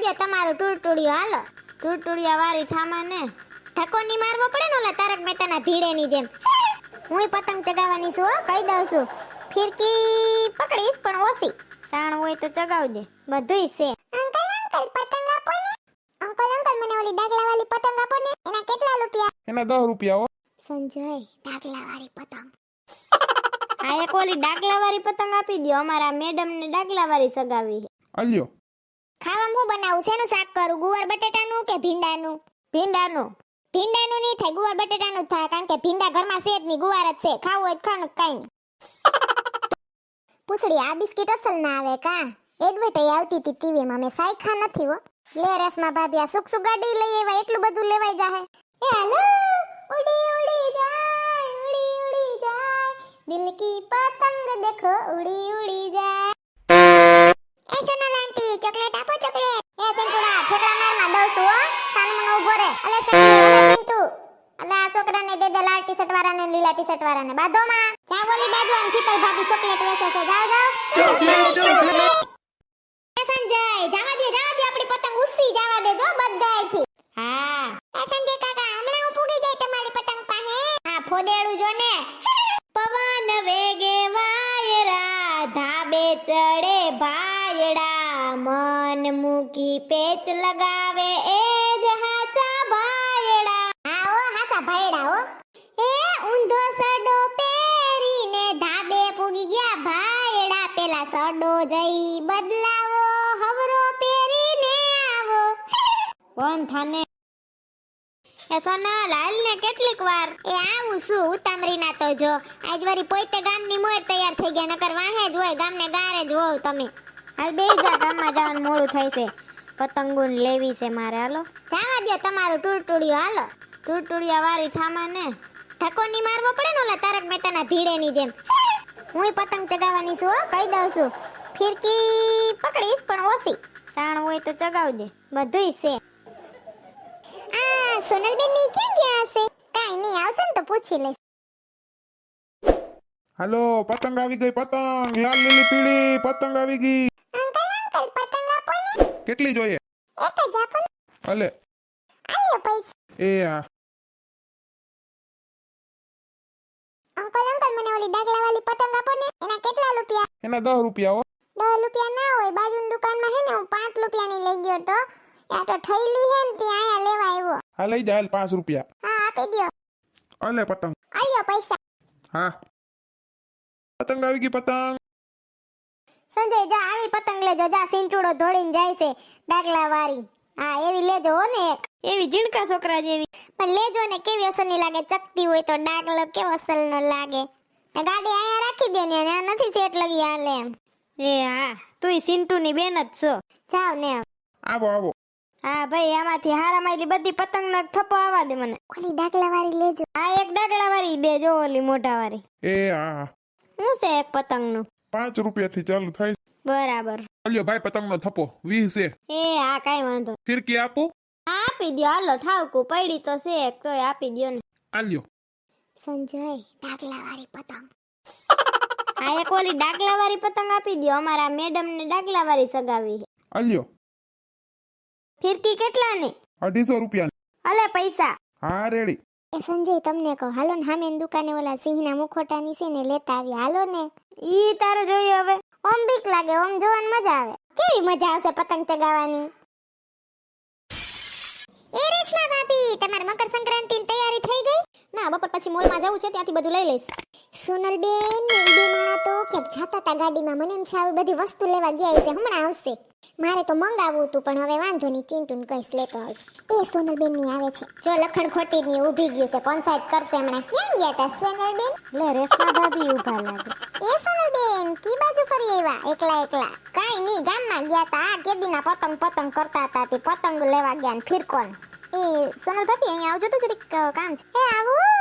દ્યો તમારું ટૂરટુડિયું હાલો. ટૂરટુડિયા વારી થામા ને ધક્કો ની મારવો પડે ને ઓલા તારક મહેતાના ભીડેની જેમ. હું પતંગ ચગાવવાની છું હો, કહી દઉં છું. ફિરકી પકડીશ પણ ઓછી. સાણ હોય તો ચગાવજે. બધુંય છે. અંકલ અંકલ પતંગ આપો ને અંકલ અંકલ મને ઓલી ડાગલા વાળી પતંગ આપો ને એના કેટલા રૂપિયા? એના દસ રૂપિયા હો. સંજય ડાગલા વાળી પતંગ. આ એક ઓલી ડાગલા વાળી પતંગ આપી દો અમારા મેડમ ને ડાગલા વાળી સગાવી છે. અલ્યો ખાવામાં હું બનાવું? શેનું શાક કરું? ગુવાર બટેટાનું કે ભીંડાનું? ભીંડાનું. ભીંડાનું નહીં થાય ગુવાર બટેટાનું જ થાય કારણ કે ભીંડા ઘરમાં છે જ નહીં ગુવાર જ છે. ખાવું હોય ખાવાનું કઈ નહીં. પૂછડી આ બિસ્કિટ અસલ ના આવે કા? એડવર્ટાઈ આવતી હતી ટીવીમાં મેં સાયખા નથી હો. લે રેસમાં ભાભી આ સુખ સુખ ગાડી લઈ આવ્યા એટલું બધું લેવાઈ જાહે. એ હાલો ઉડી ઉડી જાય ઉડી ઉડી જાય. દિલ કી પતંગ દેખો ઉડી ઉડી જાય. એ સોનલ આંટી ચોકલેટ આપો ચોકલેટ. એ સિંટુડા થેપલા મારમાં દઉં છું હો. સાનમનો ઊભો રે. અલે સિંટુ અલે આ છોકરાને દે દે લાલ ટી-શર્ટ વાળાને લીલા ટી-શર્ટ વાળાને. બાધોમાં જા બોલી બાજુ આમ શીતલ ભાભી ચોકલેટ વેચે છે. જાઓ જાઓ. એ સંજય જાવા દે જાવા દે આપણી પતંગ. ઉસી જાવા દે જો બધાયથી. હા. એ સંજય કાકા હમણાં હું પૂગી જાય તમારી પતંગ પાસે. હા ફોદેડું જો ને. પવન વેગે વાયરા ધાબે ચડે ભાયડા મન મૂકી પેચ લગાવે એ જ હાચા ભાયડા. આવો હાચા ભાયડા હો. એ ઊંધો સડો પહેરીને ધાબે પૂગી ગયા ભાયડા. પેલા સડો જઈ બદલાવો હવરો પહેરીને આવો. કોણ થાને. એ સોના હાલ ને કેટલીક વાર એ આવું શું ઉતામરીના તો જો. આજ વરી પોઈતે ગામની મોર તૈયાર થઈ ગયા નકર વાહે જ હોય ગામને ગારે જ હોવ તમે. હાલ બે જા ગામમાં જવાનું મોડું થાય છે. પતંગુન લેવી છે મારે હાલો. જાવા દે તમારું ટૂરટુડિયું હાલો. ટૂટુડિયા વારી થામા ને ધક્કો ની મારવો પડે ને ઓલા તારક મહેતાના ભીડેની જેમ. હું પતંગ ચગાવવાની છું હો, કહી દઉં છું. ફિરકી પકડીશ પણ ઓછી. સાણ હોય તો ચગાવજે. બધુંય છે. આ સોનલબેનની કેમ ગયા હશે? કાઈ નહીં આવશે ને તો પૂછી લઈશ. હાલો પતંગ આવી ગઈ પતંગ. લાલ લીલી પીળી પતંગ આવી ગઈ. અંકલ અંકલ પતંગ આપો ને કેટલી જોઈએ? અલે. એ હા અંકલ અંકલ મને ઓલી ડાગલા વાળી પતંગ આપો ને એના કેટલા રૂપિયા એના દસ રૂપિયા હો. દસ રૂપિયા ના હોય બાજુની દુકાનમાં હે ને હું પાંચ રૂપિયાની લઈ ગયો તો આ તો થઈલી હે ને ત્યાં આયા લેવા આવ્યો હા લઈ જા હાલ પાંચ રૂપિયા. હા આપી દો અલે પતંગ. આલ્યો પૈસા. હા. પતંગ આવી ગઈ પતંગ. સંજય જા આવી પતંગ લેજો. જા સિંચુડો ધોળીને જાય છે ડાકલા વાળી હા એવી લેજો હો ને એક. એવી ઝીણકા છોકરા જેવી. પણ લેજો ને કેવી અસલની લાગે? ચકતી હોય તો ડાકલો કેવો અસલનો લાગે? ને ગાડી અહીંયા રાખી દે ને આ નથી સેટ લગી હાલે એમ. એ હા તુંય સિંટુની બેન જ છો. જાવ ને આવો આવો. હા ભાઈ આમાંથી હારા મારી બધી પતંગ નો થપ્પો આવવા દે મને. ઓલી ડાગલા વાળી લેજો. હા એક ડાગલા વાળી દેજો ઓલી મોટા વાળી એ હા. શું છે એક પતંગનું પાંચ રૂપિયાથી ચાલુ થાય. બરાબર. ચાલ્યો ભાઈ પતંગનો થપો વીસ છે. એ હા કાઈ વાંધો ફિરકી આપો. આપી દો હાલો ઠાવકું પડી તો છે એક તોય આપી દો ને. આલ્યો સંજય ડાગલા વાળી પતંગ. આ એક ઓલી ડાગલા વાળી પતંગ આપી દો અમારા મેડમ ને ડાગલા વાળી સગાવી છે. આલ્યો ફિરકી કેટલાની? અઢીસો રૂપિયા અલે પૈસા. હા રેડી. એ સંજય તમને કહો. હાલો ને હામે દુકાને ઓલા સિંહના મુખોટાની છે ને લેતા આવી. હાલો ને. ઈ તારે જોઈએ હવે. ઓમ બીક લાગે ઓમ જોવાની મજા આવે. કેવી મજા આવશે પતંગ ચગાવવાની? એ રેશમા ભાભી તમારે મકર સંક્રાંતિની તૈયારી થઈ ગઈ? ના બપોર પછી મોલમાં જવું છે ત્યાંથી બધું લઈ લઈશ. સોનલ બેન ને બે માણા તો ક્યાંક જાતા હતા ગાડીમાં. મને એમ છે આવી બધી વસ્તુ લેવા ગયા છે હમણાં આવશે. મારે તો મંગાવવું હતું પણ હવે વાંધો નહીં ચિંટુન કઈશ લેતો આવશે. એ સોનલ બેનની આવે છે. જો લખણ ખોટી ની ઊભી ગયું છે પંચાયત કરશે હમણાં. ક્યાં ગયા હતા સોનલ બેન લે રેશમા ભાભી ઊભા લાગે. એ સોનલ બેન કી બાજુ ફરી આવ્યા? એકલા એકલા. કાઈ નહીં ગામમાં ગયા તા આ કેદીના પતંગ પતંગ કરતા હતા તે પતંગ લેવા ગયા ને ફિરકોન. એ સોનલ ભાભી અહીંયા આવજો તો જરીક કામ છે. એ આવું.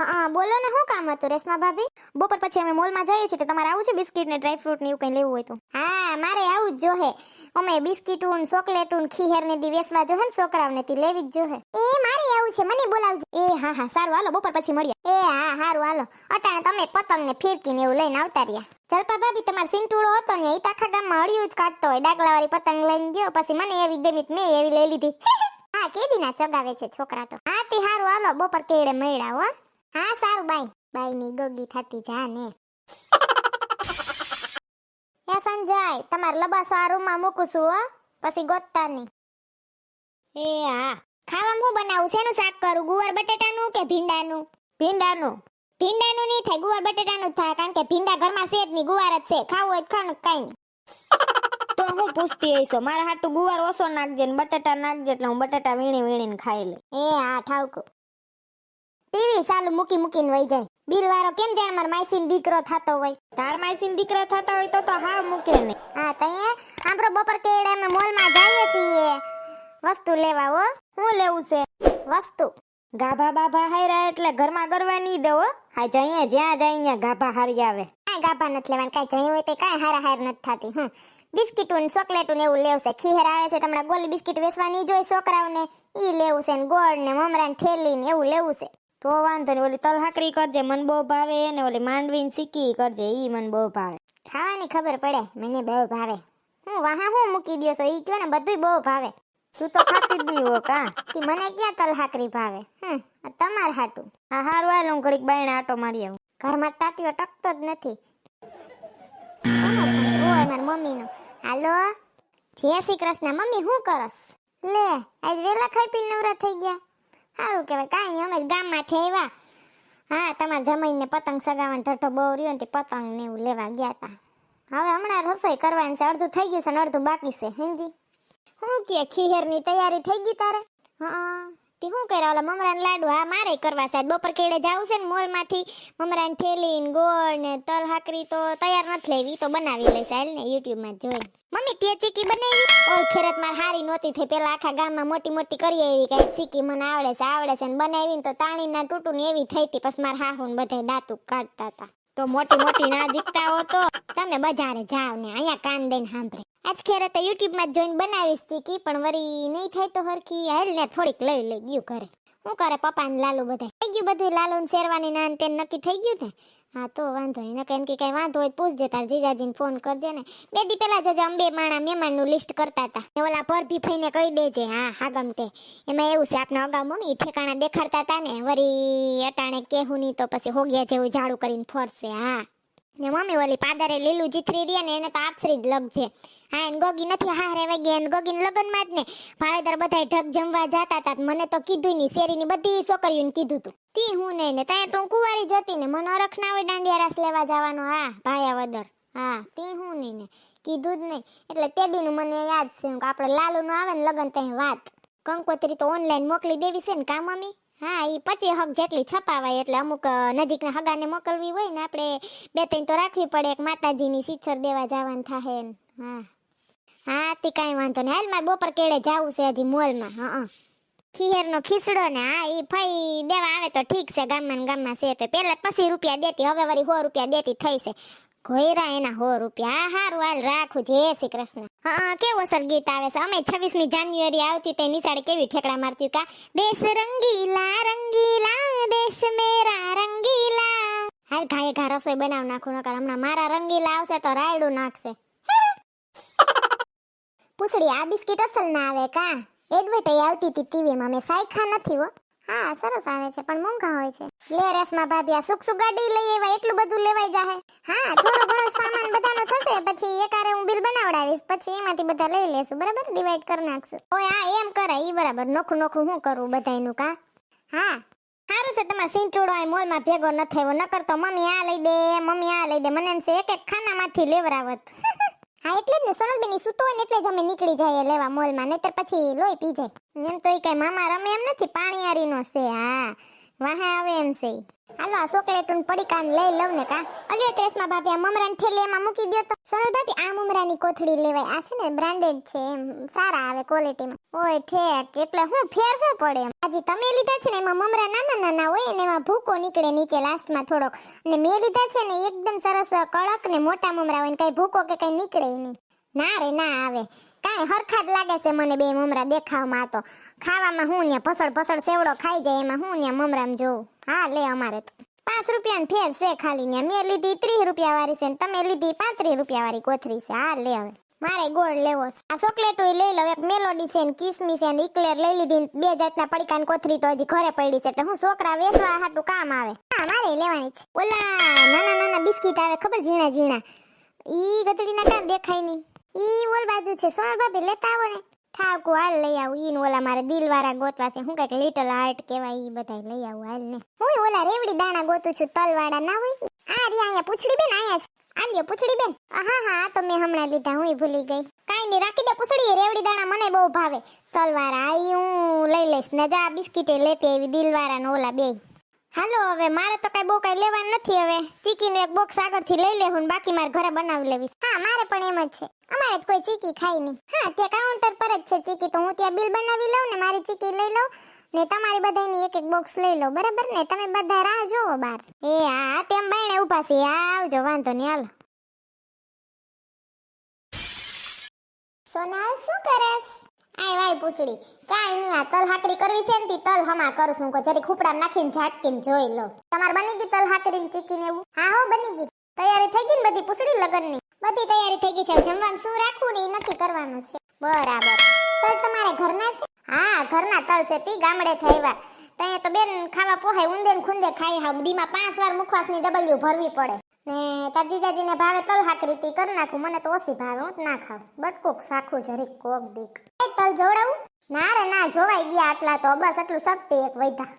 હા બોલો ને, શું કામ હતું રેશમા ભાભી? બપોર પછી અમે મોલમાં જઈએ છીએ તો તમારે આવું છે બિસ્કિટ ને ડ્રાય ફ્રૂટ ને એવું કંઈ લેવું હોય તો? હા, મારે આવું જ જોહે. અમે બિસ્કીટું ને ચોકલેટું ખીહેર ને દી વેસવા જોહે ને છોકરાઓને તી લેવી જ જોહે. એ મારે આવું છે, મને બોલાવજો. એ, હા હા, સારું, હાલો, બપોર પછી મળીએ. એ, હા, હારું, હાલો. અટાણે તમે પતંગ ને ફિરકી ને એવું લઈને આવતા રહ્યા. જલપા ભાભી, તમારો સિંટુડો હતો ને, એ તાખા ગામમાં હળિયું જ કાઢતો હોય. ડાગલાવાળી પતંગ લઈને ગયો, પછી મને એવી ગમી મેં એવી લઈ લીધી. હા, કેદીના ચગાવે છે છોકરા તો. હા, તે હારું, હાલો, બપોર કેડે મળ્યા હો. હા સારું બાય. બાયની ગોગી થતી જા ને. એ સંજય તમારે લબાસો આ રૂમમાં મૂકું છું હો. પછી ગોતતા નહીં એ હા. ખાવા હું બનાવું શેનું શાક કરું? ગુવાર બટેટાનું કે ભીંડાનું? ભીંડાનું. ભીંડાનું નહીં થાય ગુવાર બટેટાનું જ થાય કારણ કે ભીંડા ઘરમાં છે જ નહીં ગુવાર જ છે. ખાવું હોય ખાવાનું કઈ નહીં. તો હું પૂછતી હઈશો મારા હાટું ગુવાર ઓછો નાખજે ને બટાટા નાખજે એટલે હું બટાટા વીણી વીણીને ખાઈ લઉં એ હા ઠાવકું. ટીવી ચાલુ મૂકી મૂકીને વહી જાય. બિલ વાળો કેમ જાણે મારા માસીન દીકરો થતો હોય? તાર માસીન દીકરા થતા હોય તો તો હા મૂકે નહીં હા તઈએ આપણો બપોર કેડે અમે મોલમાં જઈએ છીએ. વસ્તુ લેવા હો. શું લેવું છે? વસ્તુ. ગાભા બાભા હાયરા એટલે ઘરમાં ગરવા નહીં દો હો. હા જઈએ જ્યાં જાય ત્યાં ગાભા હારી આવે. કાંઈ ગાભા નથી લેવાનું કાંઈ જઈ હોય તો કાંઈ હારા હાર નથી થતી. હમ. બિસ્કીટું ને ચોકલેટું ને એવું લેવશે ખીહેર આવે છે તમને ગોલી બિસ્કીટ વેચવાની જોઈ છોકરાઓને. ઈ લેવું છે ને ગોળ ને મમરા ને થેલી ને એવું લેવું છે. તો વાંધો નહીં ઓલી તલહાકરી કરજે મન બહુ ભાવે ને ઓલી માંડવીને સિક્કી કરજે ઈ મન બહુ ભાવે. ખાવાની ખબર પડે મને બહુ ભાવે. હું વાહા હું મૂકી દો છો ઈ કયો ને બધું બહુ ભાવે. શું તો ખાતી જ નહીં હો. કા કે મને ક્યાં તલહાકરી ભાવે? હમ તમાર હાટું. હા હારું હાલ હું ઘડીક બાયણે આટો મારી આવું. ઘરમાં ટાટીઓ ટકતો જ નથી? ઓય મારી મમ્મીનો. હાલો? જય શ્રી કૃષ્ણ. મમ્મી હું કરસ? લે આજ વેલા ખાઈ પીને નવરા થઈ ગયા. સારું કહેવાય, કાંઈ નહીં, અમે ગામમાંથી આવ્યા. હા, તમારા જમાઈને પતંગ સગાવવાનો ઠઠો બહુ રહ્યો ને પતંગ ને એવું લેવા ગયા હતા હવે હમણાં રસોઈ કરવાની છે, અડધું થઈ ગયું છે ને અડધું બાકી છે, હેંજી? શું કે ખીહેરની તૈયારી થઈ ગઈ તારે? હા. તે શું કર્યા? ઓલા મમરાના લાડુ હા, મારે કરવા સાહેબ. બપોર કેડે જાવું છે ને મોલમાંથી. મમરાની થેલી ને ગોળ ને તલ, હાકરી તો તૈયાર નથી લેવી. તો બનાવી લઈશ હાલ ને યુટ્યુબમાં જોઈ મમ્મી તે ચીકી બનાવી? ઓય, ખેરત માર હારી નહોતી થઈ. પેલા આખા ગામમાં મોટી મોટી કરી આવી કઈ ચીકી મને આવડે છે આવડે છે ને બનાવી તો તાણીના તૂટું ને એવી થઈ હતી. પછી માર હાહુ ને બધાય દાંતું કાઢતા હતા. તો મોટી મોટી ના જીતતા હો તો તમે બજારે જાવ ને અહીંયા કાન દઈને સાંભળે. આજ ખેરે તો યુટ્યુબમાં જોઈને બનાવીશ ચીકી પણ વરી નહીં થાય તો હરખી હેલ ને થોડીક લઈ લઈ ગયું કરે શું કરે પપ્પા ને લાલુ બધા થઈ ગયું બધું લાલુ ને શેરવાની ને તેને નક્કી થઈ ગયું ને? હા, તો વાંધો નહીં. નકર એમ કે કઈ વાંધો હોય પૂછજે. તાર જીજાજીને ફોન કરજે ને. બે દી પેલા જજે અંબે માણા મહેમાનનું લિસ્ટ કરતા હતા. ને ઓલા પરભી ફઈને કહી દેજે, હા હા ગમતે એમાં એવું છે આપણે અગાઉ મમ્મી ઠેકાણા દેખાડતા હતા ને. વરી અટાણે કેહું નહીં તો પછી હોગ્યા જેવું ઝાડુ કરીને ફરશે, હા. ને મમ્મી ઓલી પાદરે લીલું જીથરી રહી ને એને તો આપસરી જ લગ છે. હા, એને ગોગી નથી હારે વાગી એને ગોગીને લગનમાં જ ને. ભાવેતર બધાય ઢગ જમવા જતા હતા મને તો કીધું નહીં, શેરીની બધી છોકરીઓને કીધું તું. તી હું નહીં ને, ત્યાં તો હું કુંવારી જતી ને, મને અરખ ના હોય દાંડિયા રાસ લેવા જવાનો, હા, ભાયા વદર. હા, તી હું નહીં ને, કીધું જ નહીં. એટલે તે દીનું મને યાદ છે આપણે લાલુનું આવે ને લગન ત્યાં વાત. કંકોત્રી તો ઓનલાઈન મોકલી દેવી છે ને કા મમ્મી? હા એ પચીસ હક જેટલી છપાવાય એટલે અમુક નજીકના હગાને મોકલવી હોય ને આપણે બે ત્રણ તો રાખવી પડે, એક માતાજીની શીછર દેવા જવાનું થાય ને હા. હા, તે કાંઈ વાંધો નહીં. હાલ મારે બપોર કેળે જવું છે હજી મોલમાં, હા ખીહેરનો ખીસડો ને, હા એ ફઈ દેવા આવે તો ઠીક છે, ગામમાં ને ગામમાં છે તો પહેલાં પચીસ રૂપિયા દેતી, હવે વળી સો રૂપિયા દેતી થઈ છે. ઘોયરા એના હો રૂપિયા. હારું હાલ રાખું. જય શ્રી કૃષ્ણ. હા, કેવો સર ગીત આવે છે? અમે છવ્વીસમી જાન્યુઆરી આવતી તે નિશાળે કેવી ઠેકડા મારતી કા? દેશ રંગીલા રંગીલા, દેશ મેરા રંગીલા. હાલ ઘાએ ઘા રસોઈ બનાવ નાખું, નકર હમણાં મારા રંગીલા આવશે તો રાયડું નાખશે. પૂછડી, આ બિસ્કિટ અસલ ના આવે કા? એડવર્ટાઈ આવતી હતી ટીવીમાં. મેં સાયખા નથી હો. હા, સરસ આવે છે, પણ મોંઘા હોય છે. લે રસમાં ભાભી સુખ સુખ ગાડી લઈ આવ્યા, એટલું બધું લેવાઈ જાહે. હા, થોડો ઘણો સામાન બધાનો થશે, પછી એકારે હું બિલ બનાવડાવીશ, પછી એમાંથી બધા લઈ લેશું, બરાબર? ડિવાઈડ કરી નાખશું. ઓય, હા, એમ કરાય ઈ બરાબર. નોખું નોખું હું કરું બધાયનું, કા? હા, સારું છે, તમારે સિંચોડો આ મોલમાં ભેગો ન થયો, નકર તો મમ્મી આ લઈ દે, મમ્મી આ લઈ દે, મને એમ છે એક એક ખાનામાંથી લેવરાવત. હા, એટલે જ ને, સોનલબેન સૂતો હોય ને, એટલે જ અમે નીકળી જઈએ લેવા મોલમાં, નહીતર પછી લોહી પી જાય. એમ તો એ કઈ મામા રમે એમ નથી, પાણીયારીનો છે, હા. વાહે આવે એમ છે. હાલો, આ ચોકલેટ ને પડીકાન લઈ લઉં ને કા. અલ્યો, ત્રેસમાં ભાભી આ મમરાની થેલી મૂકી દો તો. સરળ ભાભી, આ મમરાની કોથળી લેવાય. આ છે ને બ્રાન્ડેડ છે એમ. સારા આવે ક્વોલિટીમાં ઓય, ઠેક. એટલે હું ફેર હું પડે એમ. આજે તમે લીધા છે ને, એમાં મમરા નાના નાના હોય ને એમાં ભૂકો નીકળે નીચે લાસ્ટમાં થોડોક. અને મેં લીધા છે ને એકદમ સરસ કડક ને મોટા મમરા હોય ને કઈ ભૂકો કે કઈ નીકળે નહીં. ના રે, ના આવે. કાંઈ હરખા જ લાગે છે મને બે મમરા દેખાવમાં તો. ખાવામાં હું ને ભસડ ભસડ સેવડો ખાઈ જાય, એમાં હું ને મમરામ જોઉં. હા, લે અમારે તો. પાંચ રૂપિયાની ફેર છે ખાલી ને મેં લીધી ત્રીસ રૂપિયા વાળી છે ને તમે લીધી પાંત્રીસ રૂપિયા વાળી કોથરી છે. હા, લે હવે. મારે ગોળ લેવો. આ ચોકલેટો લઈ લઉં. એક મેલોડી છે ને કિસમિસ છે ને ઇકલેર લઈ લીધી બે જાતના પડીકા કોથરી તો હજી ઘરે પડી છે. એટલે હું છોકરા વેચવા હાટું કામ આવે. હા, મારે લેવાની છે. ઓલા નાના નાના બિસ્કિટ આવે ખબર ઝીણા ઝીણા? ઈ ગધડીના કામ દેખાય નહીં. ઈ ઓલ બાજુ છે. સોનલ ભાભી લેતા આવો ને. ઠાકુ હાલ લઈ આવું. ઈન ઓલા મારે દિલ વાળા ગોતવા છે. હું કંઈક લિટલ હાર્ટ કહેવાય ઈ બધા લઈ આવું, હાલ ને. હું ઓલા રેવડી દાણા ગોતું છું તલ વાળા ના હોય આ રી અહીંયા પૂછડી બેન અહીંયા છે આ પૂછડી બેન હા હા તો મેં હમણાં લીધા હું ભૂલી ગઈ. કાઈ નહીં, રાખી દે પૂછડી રેવડી દાણા મને બહુ ભાવે. તલવાળા આઈ હું, લઈ લઈશ. ને જા, બિસ્કીટે લેતી આવી દિલ વાળા ને ઓલા બે હાલો હવે, મારે તો કઈ બહુ કઈ લેવાનું નથી હવે. ચીકીનું એક બોક્સ આગળથી લઈ લેવું બાકી મારે ઘરે બનાવી લેવી હા, મારે પણ એમ જ છે. અમારે કોઈ ચીકી ખાય નહીં. હા, ત્યાં કાઉન્ટર પર જ છે ચીકી તો હું ત્યાં બિલ બનાવી લઉં ને મારી ચીકી લઈ લઉં ને તમારી બધાની એક એક બોક્સ લઈ લો બરાબર ને? તમે બધા રાહ જોવો બાર. એ હા તેમ બાયણે છે. આવજો, વાંધો નહીં. હાલો. સોનાલ, શું કરસ? આય વાય પૂછડી કાઈ નહીં, આ તલ હાકરી કરવી છે ને તલ હમા કરશું કો જરી ખુપડા નાખીને ઝાટકીને જોઈ લો. તમાર બની ગઈ તલ હાકરી ને ચીકીને એવું? હા, હો, બની ગઈ. તૈયારી થઈ ગઈ ને બધી પૂછડી લગનની? બધી તૈયારી થઈ ગઈ છે. જમવાનું શું રાખવું ને એ નક્કી કરવાનું છે. બરાબર. તલ તમારે ઘરના છે? હા, ઘરના તલ છે. તી ગામડે થઈવા તઈએ તો બેન ખાવા પોહાય ઊંધે ને ખૂંદે ખાઈ હા દીમાં પાંચ વાર મુખવાસની ડબલ્યુ ભરવી પડે. ને તાર જીજાજીને ભાવે તલ હાકરી તી કરી નાખું. મને તો ઓછી ભાવે, હું ના ખાવ. બટકુક સાખું જરીક કોક દીક. તલ જોડાવું? ના રે, ના, જોવાઈ ગયા આટલા તો. બસ એટલું શક્તિ એક વૈધા.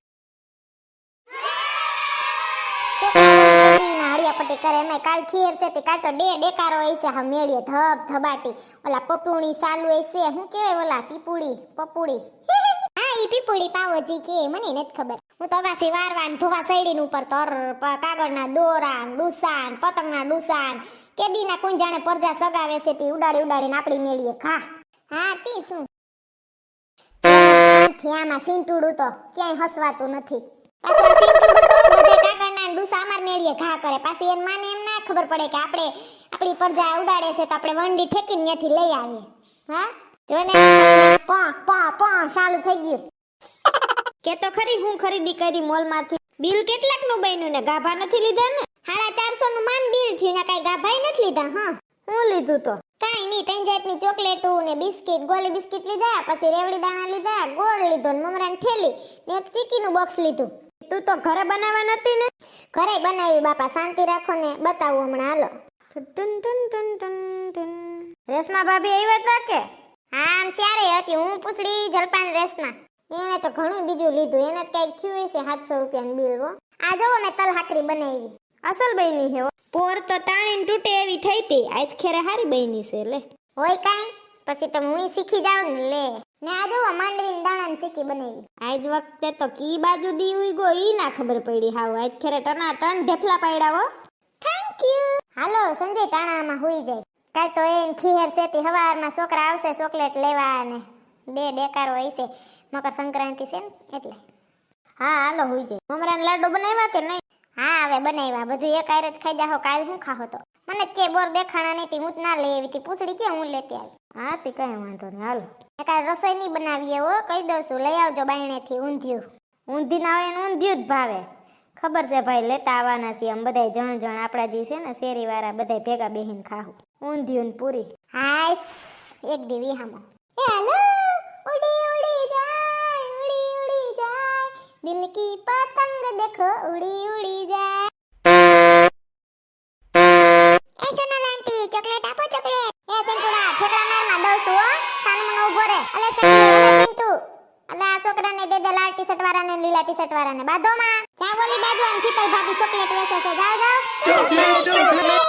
હળિયાપટ્ટી કરે. એમાં કાલ ખીર છે તે કાલ તો ડે, ડેકારો હોય હા મેળીએ ધબ ધબાટી. ઓલા પપુણી ચાલુ હોય છે. શું ઓલા? પીપુડી, પપુડી. હા, ઈ પીપુડી પાવોજી કે, મને નથી ખબર. હું તો વાસી વારવાન ધોવા સૈડીન ઉપર તર કાગળના દોરા ડુસાન, પતંગના ડુસાન, કેદીના કુંજાણે પરજા સગાવે છે તે ઉડાડી ઉડાડીને આપણી મેળીએ ખા હા, તી શું? આથી આમાં સીંટુડું તો ક્યાંય હસવાતું નથી. પાછું અમાર મેળીએ ઘા કરે. પાછી એને માને એમ ના ખબર પડે કે આપણે આપણી પરજા ઉડાડે છે તો આપણે વંડી ઠેકીને ત્યાંથી લઈ આવીએ. હા? જો ને, પો પો પો ચાલુ થઈ ગયું. કે તો ખરી, હું ખરીદી કરી મોલમાંથી. બિલ કેટલાકનું બન્યું ને? ગાભા નથી લીધા ને? સાડા ચારસો નું માન બિલ થયું ને કઈ ગાભાઈ નથી લીધા, હા? હું લીધું તો? કાંઈ નહીં, ત્રણ જાતની ચોકલેટો ને બિસ્કિટ, ગોલી બિસ્કિટ લીધા, પછી રેવડી દાણા લીધા, ગોળ લીધો ને મમરાની થેલી ને એક ચીકીનું બોક્સ લીધું. તું તો ઘરે બનાવવા નથી ને? ઘરે બનાવી બાપા શાંતિ રાખો ને બતાવું હમણાં હાલો. ટુન ટુન ટુન ટુન ટુન. રેશમા ભાભી આવ્યા હતા કે? હા આમ ત્યારે હતી. હું પૂછડી જલપાન રેસમાં એણે તો ઘણું બીજું લીધું. એને તો કંઈક થયું હશે સાતસો રૂપિયાનું બિલ હો. આ જોવો મેં તલ હાકરી બનાવી. અસલ બહેની હે પોર તો તાણીને તૂટે એવી થઈ હતી આજ ખેરે હારી બહેની છે લે. હોય કાંઈ? પછી તો હું શીખી જાઉં ને લે. ને આ જોવો માંડવીની દાણાની શીખી બનાવી. આજ વખતે તો કી બાજુ દી ઉઈ ઈ ના ખબર પડી હાવ. આજ ખેરે ટના ટન ઢેફલા પડ્યા થેન્ક યુ હાલો સંજય ટાણામાં હોઈ જાય. કાલ તો એન ખીહેર સેતી હવારમાં છોકરા આવશે ચોકલેટ લેવા અને બે ડેકારો હશે મકર સંક્રાંતિ છે ને એટલે. હા હાલો હોઈ જાય. મમરાને લાડુ બનાવ્યા કે નહીં? હા હવે બનાવ્યા. બધું એક આયર જ ખાઈ જાહો કાલ હું ખાહો તો? મને કે બોર દેખાણા નહીં હું જ ના લઈ આવી પૂછડી કે હું લેતી આવી? હા તે કઈ વાંધો નહીં હાલો. કાલ રસોઈ નહીં બનાવીએ હો કહી દઉં છું. લઈ આવજો બાયણેથી ઊંધિયું. ઊંધી ના આવે ને ઊંધિયું જ ભાવે. ખબર છે ભાઈ લેતા આવવાના છીએ આમ બધાય જણ જણ આપણા જે છે ને શેરી વાળા બધાય ભેગા બેહીને ખાવું ઊંધિયું ને પૂરી. હાય એક દીવી હામો એ હાલો ઉડી ઉડી જાય ઉડી ઉડી જાય. દિલ કી પતંગ દેખો ઉડી ઉડી જાય. લીલા ટી શર્ટ વાળાને બાંધો માં જ્યાં ઓલી બાજુ આમ શીતલ ભાભી ચોકલેટ વેચે છે. જાવ જાવ ચોકલેટ ચોકલેટ.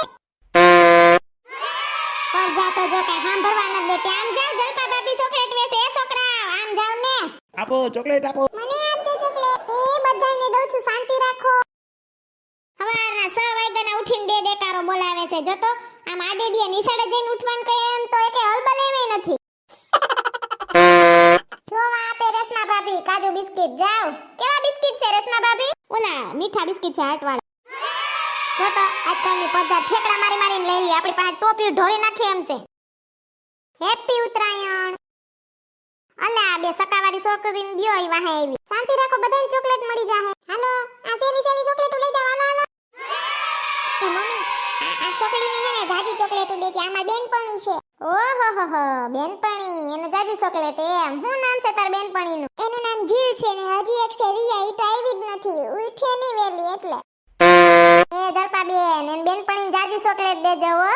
પર જાતો જો કે સાંભળવા ન દે. આમ જાવ જલપા ભાભી ચોકલેટ વેચે. એ છોકરા આમ જાવ ને. આપો ચોકલેટ આપો. મને આપજો ચોકલેટ એ બધાને દઉં છું. શાંતિ રાખો. સવારના 6 વાગ્યાના ઉઠીને ડે ડેકારો બોલાવે છે. જો તો આમ આડેડીએ નિશાળે જઈને ઉઠવાનું કહે એમ તો એકે હલબલ એમે નથી. જો આ રેશમા ભાભી, કાજુ બિસ્કિટ જાવ કેવા બિસ્કિટ છે રેશમા ભાભી? ઓલા મીઠા બિસ્કિટ છે આટવાળા જો તો આજકાલની પદ્ધત ઠેકડા મારી મારીને લઈ લે આપણી પાસે ટોપી ઢોળી નાખે એમ છે. હેપી ઉત્તરાયણ. અલા બે સકાવાળી છોકરીને દ્યો ઈ વાહે આવી. શાંતિ રાખો, બધાને ચોકલેટ મળી જાહે. હાલો, આ સેલી સેલી ચોકલેટ લઈ જાવ? હાલો. એ મમ્મી આ- છોકરીને ને જાજી ચોકલેટ દે છે આમાં બેનપણી છે. ઓહો હો હો બેનપણી? એને જાજી ચોકલેટ એમ. શું નામ છે તાર બેનપણીનું? એનું નામ જીલ છે ને હજી એક છે રિયા ઈ તો આવી જ નથી. ઉઠે ની વેલી એટલે. એ ધરપા બેન એને બેનપણીને જાજી ચોકલેટ દેજો હો.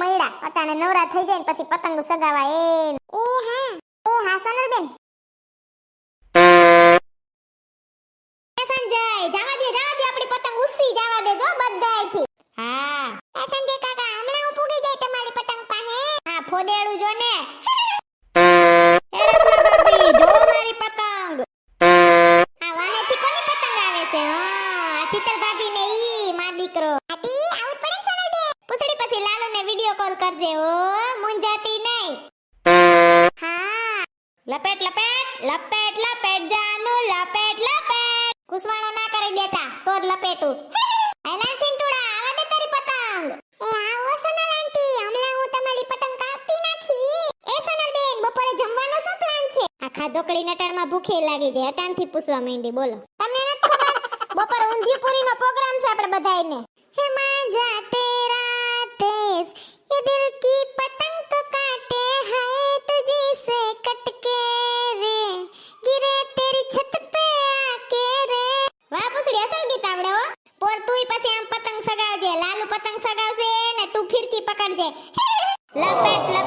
મળ્યા. અટાણે નવરા થઈ જાય ને પછી પતંગ સગાવા એ. એ હા એ હા સોનલબેન. એ સંજય જાવા દે જાવા દે આપણી પતંગ ઉસી જાવા દે જો બધાયથી. હા. સંજય કાકા, હમણાં હું પૂગી જાય તમારી પતંગ પાસે. હા, ફોદેડું જો ને. જો મારી પતંગ. આ વાહેથી કોની પતંગ આવે છે? હા શીતલ ભાભી ને ઈ, માં દીકરો. આટી, આવું પડે ને દે. પૂછડી પછી લાલુ ને વિડિયો કોલ કરજે ઓ મુંજાતી નહીં. હા. લપેટ લપેટ લપેટ લપેટ, જાનું લપેટ લપેટ. કુસવાણો ના કરી દેતા, તો જ લપેટું. પહેલા સિંટુડા છે? આખા ઢોકળી પૂછવા માંડી, બોલો. તમને નથી ખબર? બપોર ઊંધિયું પ્રોગ્રામ છે આપણે બધાયને. હે માં જાતે રાતે, એ દિલ કી લપેટ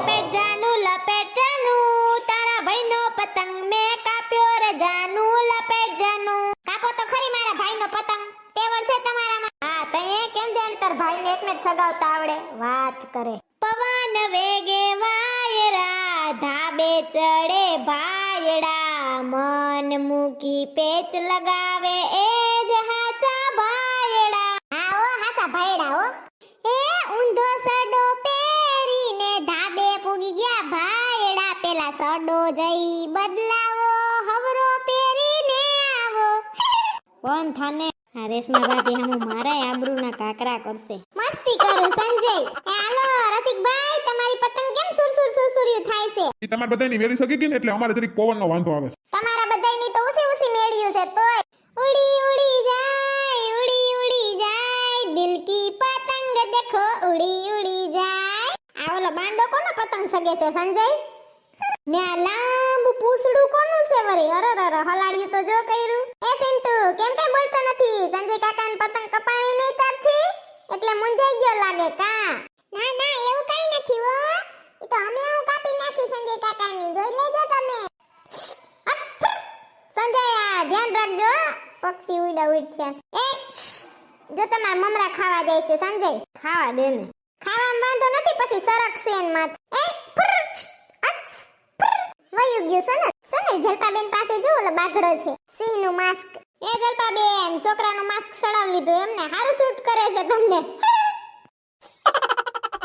પેલા સડો જઈ બદલાવો હવરો પહેરીને આવો. કોણ થાને આ રેશમા ભાભી હમ મારા આબરૂના કાકરા કરશે. મસ્તી કરું સંજય. એ હાલો રસિકભાઈ તમારી પતંગ કેમ સુરસુર સુરસુર્યું થાય છે? એ તમારે બધાની વેરી શકે કે ને એટલે અમારે જરીક પવનનો વાંધો આવે છે. તમારા બધાયની તો ઉસી ઉસી મેળ્યું છે તોય. ઉડી ઉડી જાય ઉડી ઉડી જાય. દિલ કી પતંગ દેખો ઉડી ઉડી જાય. આ ઓલો બાંડો કોનો પતંગ સગે છે સંજય? ને આ લાંબુ પૂછડું કોનું છે વરી? અરર હલાડ્યું તો જો કર્યું. એ સિંટુ કેમ કઈ બોલતો નથી? સંજય કાકાને પતંગ કપાણી નહીં તારથી એટલે મુંજાઈ ગયો લાગે કા? ના ના, એવું કઈ નથી હો. એ તો હમણાં હું કાપી નાખી સંજય કાકાની. જોઈ લેજો તમે. સંજય, આ ધ્યાન રાખજો પક્ષી ઉડા ઉઠ્યા એ જો તમારા મમરા ખાવા જાય છે, સંજય. ખાવા દે ને. ખાવામાં વાંધો નથી, પછી સરક છે માથે. એ. વયું ગયું સોનલ. સોનલ જલપાબેન પાસે જો ઓલો બાઘડો છે. સિંહનું માસ્ક એ જલપાબેન છોકરાનું માસ્ક સડાવી લીધું. એમને હારું શૂટ કરે છે તમને.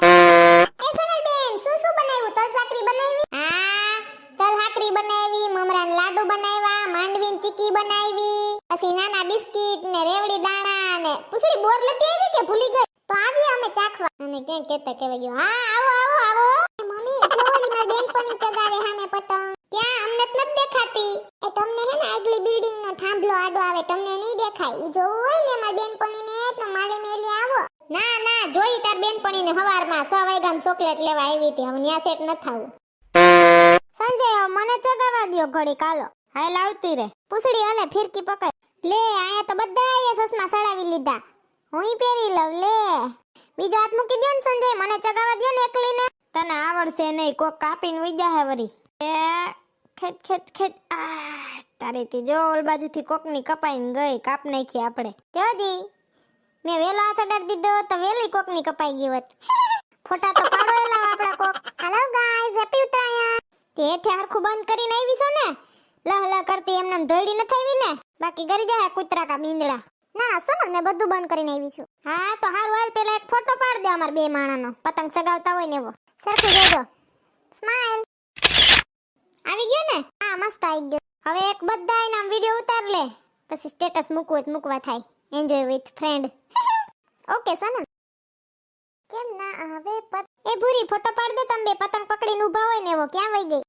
એ સોનલબેન શું શું બનાવ્યું? તલ સાકરી બનાવી? હા તલ હાકરી બનાવી મમરાના લાડુ બનાવ્યા માંડવીન ચીકી બનાવી પછી નાના બિસ્કિટ ને રેવડી દાણા ને પૂછડી બોર લેતી આવી કે ભૂલી ગઈ? તો આવી અમે ચાખવા. અને ક્યાં કેતા કેવા ગયો હા આવો આવો આવો. બેનપણી ચગાવે સામે પતંગ. ક્યાં? અમને જ નથી દેખાતી. એ તમને હે ને આગલી બિલ્ડિંગ નો થાંભલો આડો આવે, તમને નહીં દેખાય. ઈ જોવું હોય ને મારી બેનપણી ને તો મારે મેલી આવો. ના ના, જોઈ તાર બેનપણીને હવારમાં સ વાગ્યામાં ચોકલેટ લેવા આવી હતી. હવે ન્યા સેટ ન થાવું સંજય મને ચગાવા દ્યો ઘડી કાલો હાલ આવતી રે પૂછડી હલે, ફિરકી પકડ. લે, આયા તો બધાએ સસમા સડાવી લીધા. હું પહેરી લઉં, લે. બીજો હાથ મૂકી દ્યો ને સંજય, મને ચગાવા દયો ને એકલીને. તને આવડશે નહીં, કોક કાપીને વીજા હે વરી. ખેત ખેત ખેત આ તારીથી જો ઓલ બાજુથી કોકની કપાઈને ગઈ, કાપ નાખી આપણે. જોજી મેં વેલો હાથ અડાડ દીધો તો વેલી કોકની કપાઈ ગઈ હોત. ફોટા તો પાડો એલા આપણા કોક. Hello guys happy Uttarayan. તે હેઠે હરખું બંધ કરીને આવી છો ને? લહ લહ કરતી એમને એમ દોડી ન આવી ને? બાકી ગરી જાય કૂતરા કા મીંદડા. ના ના સોનલ મેં બધું બંધ કરીને આવી છું. હા, તો હારું, હાલ પેલા એક ફોટો પાડ દે અમાર બે માણાનો. પતંગ સગાવતા હોય ને એવો. સરખું જોજો સ્માઈલ આવી ગયો ને? હા, મસ્ત આવી ગયો. હવે એક બધા નામ વીડિયો ઉતાર લે. પછી સ્ટેટસ મૂકવું હોય મૂકવા થાય. Enjoy with friend okay Sanam કેમ ના આવે? પત એ ભૂરી ફોટો પાડ દે તમે પતંગ પકડીને ઊભા હોય ને એવો. ક્યાં વઈ ગઈ?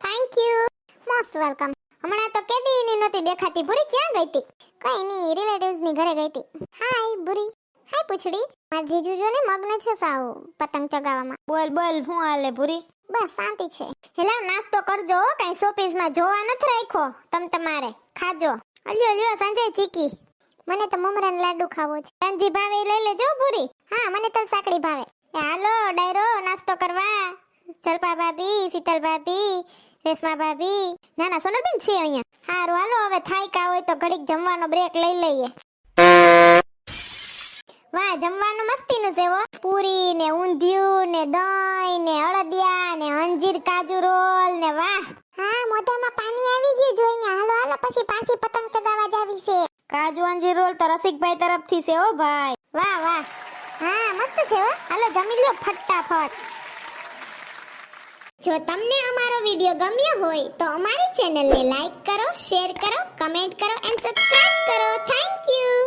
થેન્ક યુ મોસ્ટ વેલકમ હમણાં તો કેદી ની નથી દેખાતી. ભૂરી ક્યાં ગઈ હતી? કઈ નહીં રિલેટિવ્સની ઘરે ગઈ હતી. હાય ભૂરી. હાય પૂછડી માર જીજુ જો ને મગ્ન છે સાવ પતંગ ચગાવવામાં. બોલ બોલ હું હાલે ભૂરી? બસ શાંતિ છે. હેલા નાસ્તો કરજો હો, કઈ શોપીસમાં જોવા નથી રાખ્યો તમ તમારે. ખાજો. અલ્યો લ્યો સંજય ચીકી. મને તો મમરાનો લાડુ ખાવો છે. તનજી ભાવે લઈ લેજો ભૂરી. હા મને તલ સાકડી ભાવે. હાલો ડાયરો નાસ્તો કરવા. જલપા ભાભી શીતલ ભાભી રેશમા ભાભી. ના ના સોનલબેન છે અહીંયા. હારું હાલો હવે થાયકા હોય તો ઘડીક જમવાનો બ્રેક લઈ લઈએ. વાહ જમવાનું મસ્તી નું છે હો પૂરી ને ઊંધિયું ને દહીં ને અળદિયા ને અંજીર કાજુ રોલ ને વાહ. હા મોઢામાં પાણી આવી ગયું જોઈને હાલો હાલો પછી પાછી પતંગ ચગાવવા જાવી છે. કાજુ અંજીર રોલ તો રસિકભાઈ તરફથી છે હો ભાઈ. વાહ વાહ. હા મસ્ત છે હો. હાલો જમી લ્યો ફટાફટ. જો તમને અમારો વિડિયો ગમ્યો હોય તો અમારી ચેનલને લાઈક કરો શેર કરો કમેન્ટ કરો એન્ડ સબસ્ક્રાઇબ કરો. Thank you.